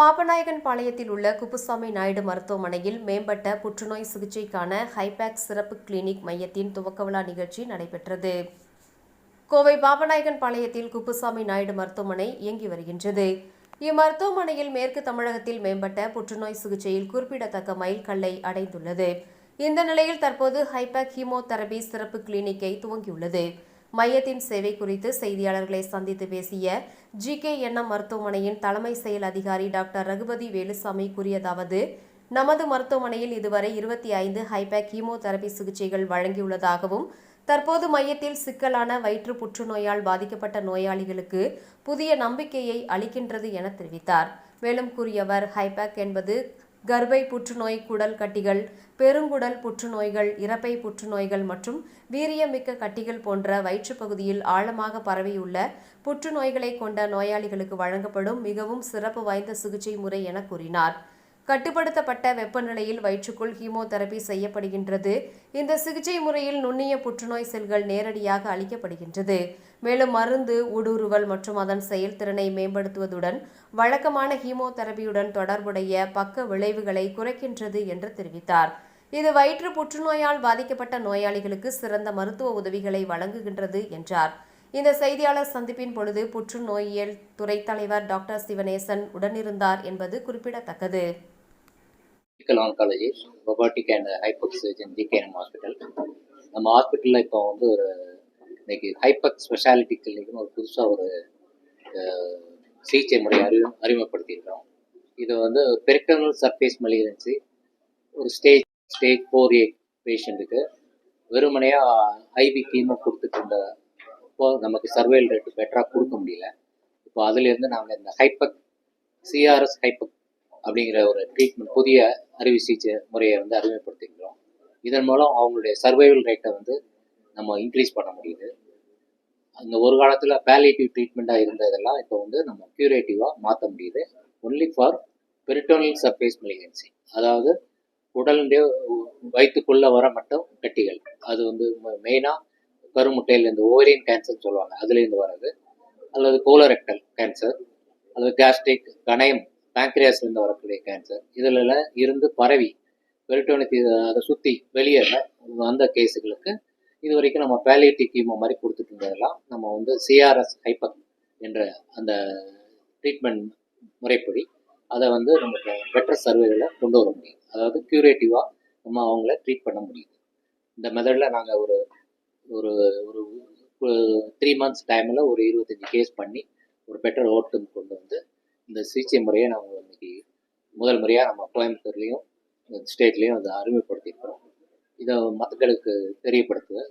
பாப்பநாயகன் பாளையத்தில் உள்ள குப்புசாமி நாயுடு மருத்துவமனையில் மேம்பட்ட புற்றுநோய் சிகிச்சைக்கான ஹைபேக் சிறப்பு கிளினிக் மையத்தின் துவக்க விழா நிகழ்ச்சி நடைபெற்றது. கோவை பாபநாயகன் பாளையத்தில் குப்புசாமி நாயுடு மருத்துவமனை இயங்கி வருகின்றது. இம்மருத்துவமனையில் மேற்கு தமிழகத்தில் மேம்பட்ட புற்றுநோய் சிகிச்சையில் குறிப்பிடத்தக்க மைல்கல்லை அடைந்துள்ளது. இந்த நிலையில் தற்போது ஹைபேக் ஹீமோதெரபி சிறப்பு கிளினிக்கை துவங்கியுள்ளது. மையத்தின் சேவை குறித்து செய்தியாளர்களை சந்தித்து பேசிய ஜி கே மருத்துவமனையின் தலைமை செயல் அதிகாரி டாக்டர் ரகுபதி வேலுசாமி கூறியதாவது நமது மருத்துவமனையில் இதுவரை இருபத்தி ஐந்து ஹைபேக் கீமோதெரபி சிகிச்சைகள் வழங்கியுள்ளதாகவும் தற்போது மையத்தில் சிக்கலான வயிற்று புற்றுநோயால் பாதிக்கப்பட்ட நோயாளிகளுக்கு புதிய நம்பிக்கையை அளிக்கின்றது என தெரிவித்தார். மேலும் கூறியவர் ஹைபேக் என்பது கர்ப்பை புற்றுநோய் குடல் கட்டிகள் பெருங்குடல் புற்றுநோய்கள் இறப்பை புற்றுநோய்கள் மற்றும் வீரியமிக்க கட்டிகள் போன்ற வயிற்றுப்பகுதியில் ஆழமாக பரவியுள்ள புற்றுநோய்களை கொண்ட நோயாளிகளுக்கு வழங்கப்படும் மிகவும் சிறப்பு வாய்ந்த சிகிச்சை முறை என கூறினார். கட்டுப்படுத்தப்பட்ட வெப்பநிலையில் வயிற்றுக்குள் ஹீமோதெரபி செய்யப்படுகின்றது. இந்த சிகிச்சை முறையில் நுண்ணிய புற்றுநோய் செல்கள் நேரடியாக அளிக்கப்படுகின்றது. மேலும் மருந்து ஊடுருவல் மற்றும் அதன் செயல்திறனை மேம்படுத்துவதுடன் வழக்கமான ஹீமோதெரபியுடன் தொடர்புடைய பக்க விளைவுகளை குறைக்கின்றது என்று தெரிவித்தார். இது வயிற்று புற்றுநோயால் பாதிக்கப்பட்ட நோயாளிகளுக்கு சிறந்த மருத்துவ உதவிகளை வழங்குகின்றது என்றார். இந்த செய்தியாளர் சந்திப்பின் பொழுது புற்றுநோயியல் துறை தலைவர் டாக்டர் சிவனேசன் உடனிருந்தார் என்பது குறிப்பிடத்தக்கது. மெடிக்கல் ஆன்காலஜி ரொபாட்டிக் அண்ட் ஹைபக் சர்ஜன் ஜிகேஎம் ஹாஸ்பிட்டல் நம்ம ஹாஸ்பிட்டலில் இப்போ வந்து ஒரு இன்னைக்கு ஹைபக் ஸ்பெஷாலிட்டி கிளினிக்னு ஒரு புதுசாக ஒரு சிகிச்சை முறை அறிவு அறிமுகப்படுத்தியிருக்கிறோம். இது வந்து பெரிட்டனல் சர்ஃபேஸ் மலிகன்சி ஒரு ஸ்டேஜ் ஸ்டேஜ் ஃபோர் ஏ பேஷண்ட்டுக்கு வெறுமனையாக ஐவி கீமோ கொடுத்துட்டு இருந்த இப்போ நமக்கு சர்வேல் ரேட்டு பெட்டராக கொடுக்க முடியல. இப்போ அதுலேருந்து நாங்கள் இந்த ஹைபக் சிஆர்எஸ் ஹைபக் அப்படிங்கிற ஒரு ட்ரீட்மெண்ட் புதிய அறுவை சிகிச்சை முறையை வந்து அறிமுகப்படுத்திக்கிறோம் இதன் மூலம் அவங்களுடைய சர்வைவல் ரேட்டை வந்து நம்ம இன்க்ரீஸ் பண்ண முடியுது. அந்த ஒரு காலத்தில் பேலியேட்டிவ் ட்ரீட்மெண்ட்டாக இருந்ததெல்லாம் இப்போ வந்து நம்ம க்யூரேட்டிவாக மாற்ற முடியுது. Only for peritoneal surface malignancy அதாவது உடலுடைய வயிற்றுக்குள்ளே வர மட்டும் கட்டிகள். அது வந்து மெயினாக கருமுட்டையில் இந்த ஓரியன் கேன்சர்னு சொல்லுவாங்க. அதுலேருந்து வர்றது. அல்லது கோலரெக்டல் கேன்சர் அல்லது கேஸ்ட்ரிக் கணையம் பேங்க்ரியாஸ்லேருந்து வரக்கூடிய கேன்சர் இதில் இருந்து பரவி பெரிட்டோனத்தி அதை சுற்றி வெளியே வந்த கேஸுகளுக்கு இது வரைக்கும் நம்ம பேலியேட்டிவ் கீமோ மாதிரி கொடுத்துட்டு இருந்ததெல்லாம் நம்ம வந்து சிஆர்எஸ் ஹைப்பக் என்ற அந்த ட்ரீட்மெண்ட் முறைப்படி அதை வந்து நமக்கு பெட்டர் சர்வேவில் கொண்டு வர முடியும். அதாவது க்யூரேட்டிவாக நம்ம அவங்கள ட்ரீட் பண்ண முடியுது இந்த மெத்தடில் நாங்கள் ஒரு ஒரு ஒரு த்ரீ மந்த்ஸ் டைமில் ஒரு இருபத்தஞ்சி கேஸ் பண்ணி ஒரு பெட்டர் அவுட்கம் கொண்டு வந்து இந்த சிகிச்சை முறையை நம்ம இன்னைக்கு முதல் முறையாக நம்ம கோயம்புத்தூர்லேயும் ஸ்டேட்லேயும் அதை அறிமுகப்படுத்தியிருக்கிறோம். இதை மக்களுக்கு தெரியப்படுத்துவேன்